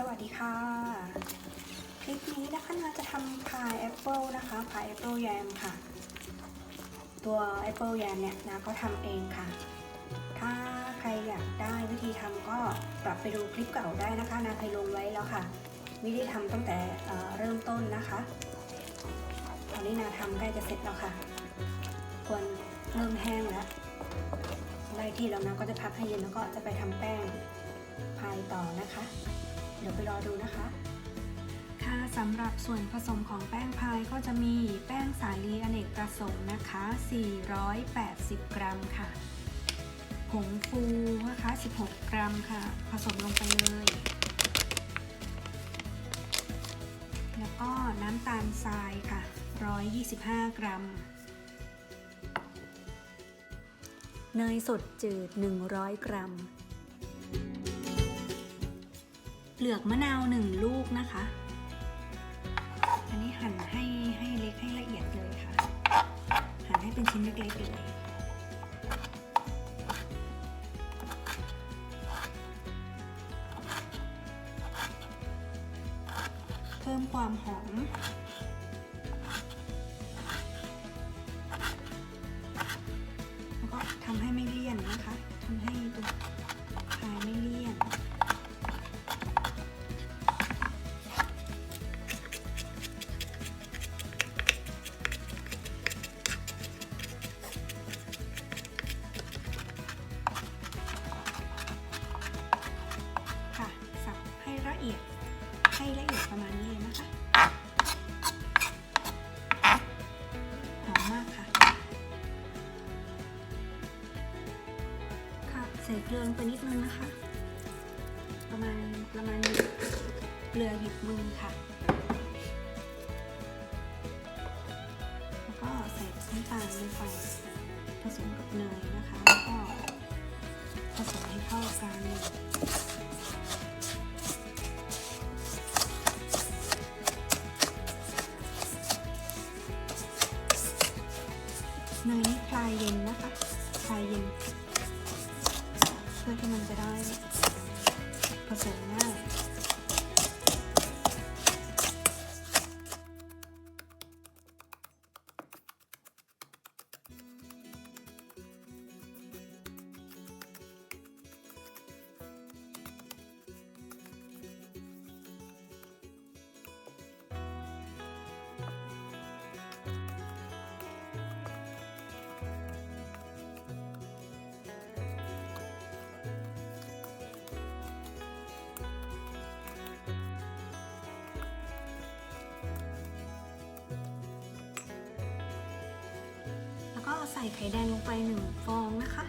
สวัสดีค่ะ คลิปนี้นะคะนาจะทำพายแอปเปิลนะคะพายแอปเปิลแยมค่ะ ตัวแอปเปิลแยมเนี่ยนาก็ทำเองค่ะ ถ้าใครอยากได้วิธีทำก็กลับไปดูคลิปเก่าได้นะคะนาเคยลงไว้แล้วค่ะ วิธีทำตั้งแต่เเริ่มต้นนะคะตอนนี้นาทำใกล้จะเสร็จแล้วค่ะ ควรเริ่มแห้งแล้วได้ที่แล้วนะก็จะพักให้เย็นแล้วก็จะไปทำแป้งพายต่อนะคะ ดี๋ยวไปรอดูนะคะ ค่ะสำหรับส่วนผสมของแป้งพายก็จะมีแป้งสาลีอเนกประสงค์นะคะ 480 กรัมค่ะ ผงฟูนะคะ 16 กรัมค่ะ ผสมลงไปเลย แล้วก็น้ำตาลทรายค่ะ 125 กรัมเนยสดจืด 100 กรัม เปลือกมะนาวหนึ่งลูกนะคะ อันนี้หั่นให้ให้เล็กให้ละเอียดเลยค่ะ หั่นให้เป็นชิ้นเล็กๆเลยายเย็นนะคะทรายเย็นเพื่อที่มันจะได้ผสมง่าย ใส่ไข่แดงลงไปหนึ่งฟองนะคะ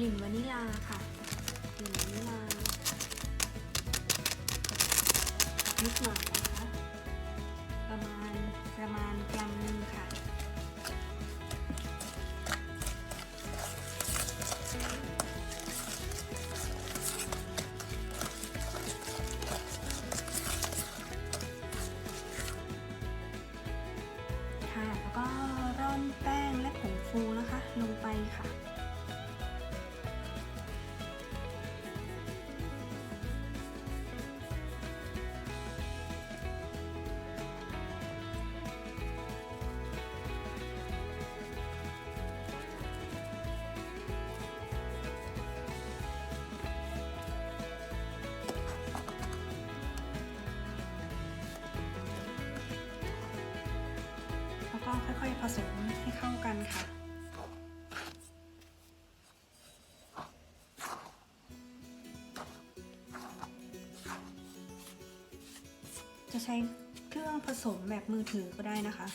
กลิ่นวานิลาค่ะกลิ่นวานิลานิดหน่อย ก็ค่อยๆผสมให้เข้ากันค่ะจะใช้เครื่องผสมแบบมือถือก็ได้นะคะ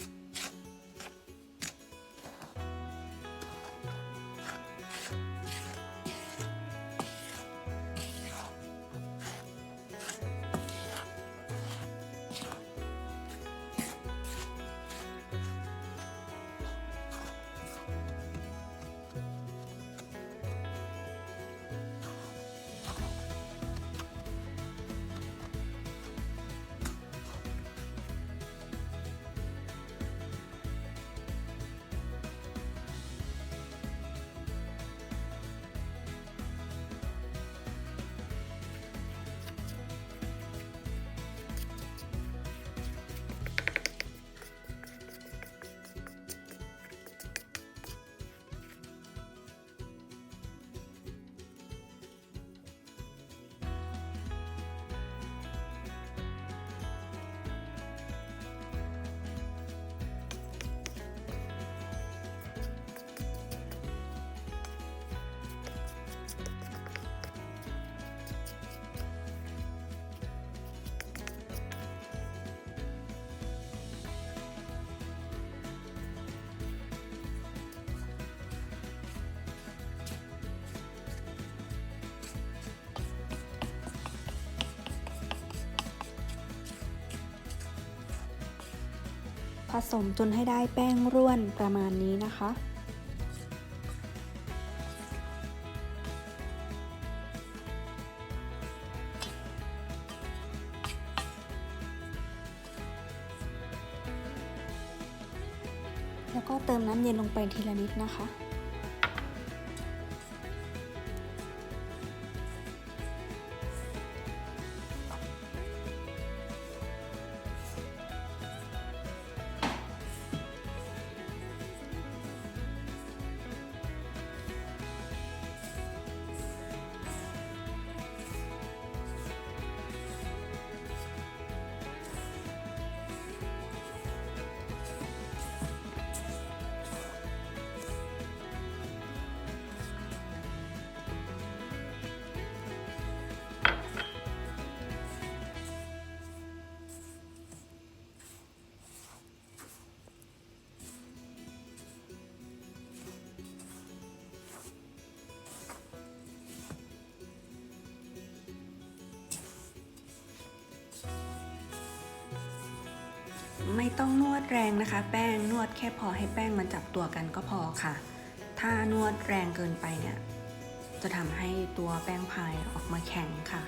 สมจนให้ได้แป้งร่วนประมาณนี้นะคะ แล้วก็เติมน้ำเย็นลงไปทีละนิดนะคะ ไม่ต้องนวดแรงนะคะ แป้งนวดแค่พอให้แป้งมันจับตัวกันก็พอค่ะ ถ้านวดแรงเกินไปเนี่ย จะทำให้ตัวแป้งพายออกมาแข็งค่ะ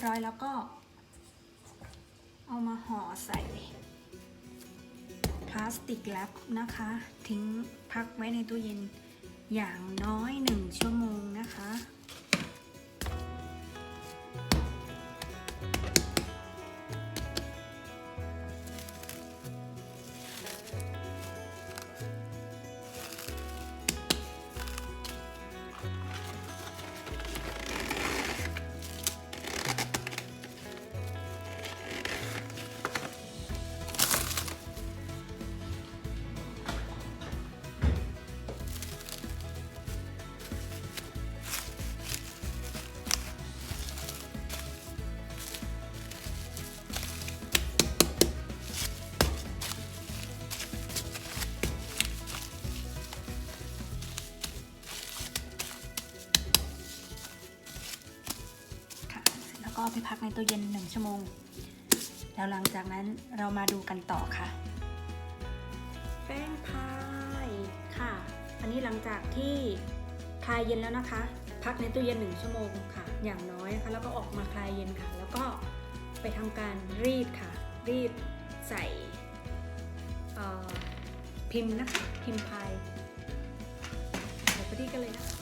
บร้อยแล้วก็ เอามาห่อใส่ พลาสติกแรปนะคะ ทิ้งพักไว้ในตู้เย็นอย่างน้อย 1 ชั่วโมง ก็เอไปพักในตู้เย็น 1 ชั่วโมง แล้วหลังจากนั้นเรามาดูกันต่อค่ะ แป้งพายค่ะ อันนี้หลังจากที่คลายเย็นแล้วนะคะ พักในตู้เย็น 1 ชั่วโมงค่ะ อย่างน้อยนะคะแล้วก็ออกมาคลายเย็นค่ะ แล้วก็ไปทำการรีดค่ะ รีดใส่พิมพ์นะคะ พิมพ์พายเดี๋ยวไปรีกันเลยนะคะ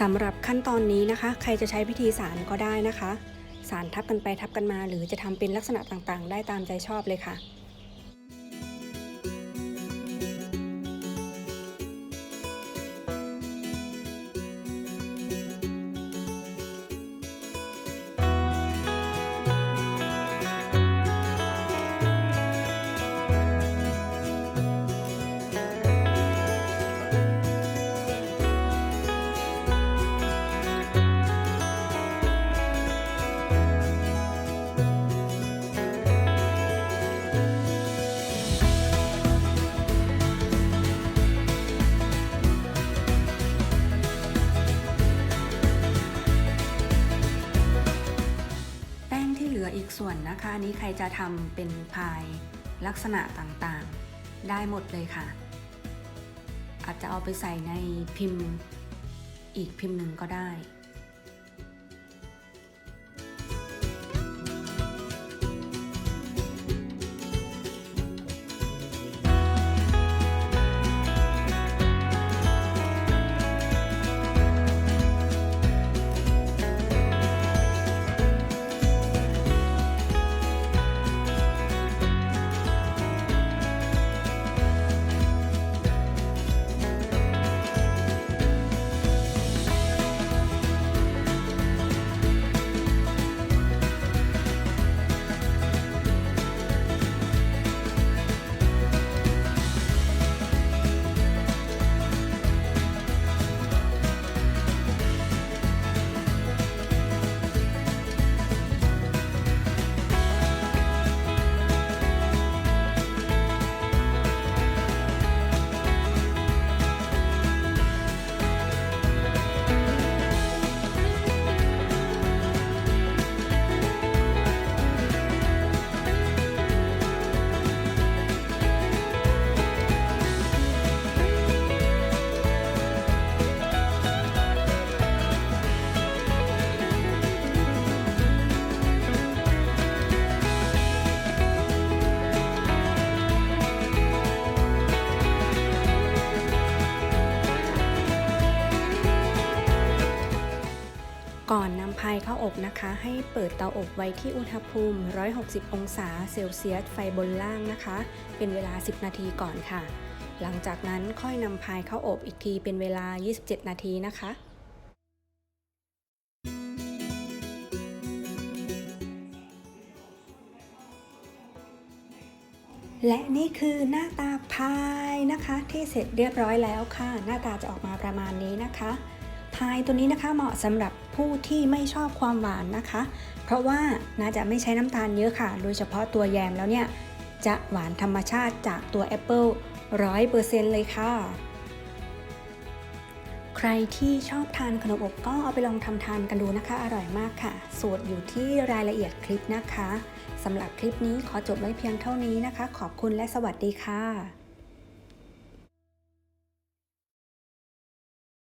สำหรับขั้นตอนนี้นะคะ ใครจะใช้พิธีสารก็ได้นะคะ สารทับกันไปทับกันมา หรือจะทำเป็นลักษณะต่างๆ ได้ตามใจชอบเลยค่ะ ส่วนนะคะนนี้ใครจะทำเป็นพายลักษณะต่างๆ ได้หมดเลยค่ะ อาจจะเอาไปใส่ในพิมพ์ อีกพิมพ์หนึ่งก็ได้ายเข้าอบนะคะ ให้เปิดเตาอบไว้ที่อุณหภูมิ 160 องศาเซลเซียสไฟบนล่างนะคะ เป็นเวลา 10 นาทีก่อนค่ะ หลังจากนั้นค่อยนำพายเข้าอบอีกทีเป็นเวลา 27 นาทีนะคะและนี่คือหน้าตาพายนะคะ ที่เสร็จเรียบร้อยแล้วค่ะ หน้าตาจะออกมาประมาณนี้นะคะ พายตัวนี้นะคะเหมาะสำหรับ ผู้ที่ไม่ชอบความหวานนะคะ เพราะว่าน่าจะไม่ใช้น้ำตาลเยอะค่ะ โดยเฉพาะตัวแยมแล้วเนี่ย จะหวานธรรมชาติจากตัวแอปเปิลร้อยเปอร์เซ็นต์เลยค่ะ ใครที่ชอบทานขนมอบก็เอาไปลองทำทานกันดูนะคะ อร่อยมากค่ะ สูตรอยู่ที่รายละเอียดคลิปนะคะสำหรับคลิปนี้ขอจบไว้เพียงเท่านี้นะคะ ขอบคุณและสวัสดีค่ะ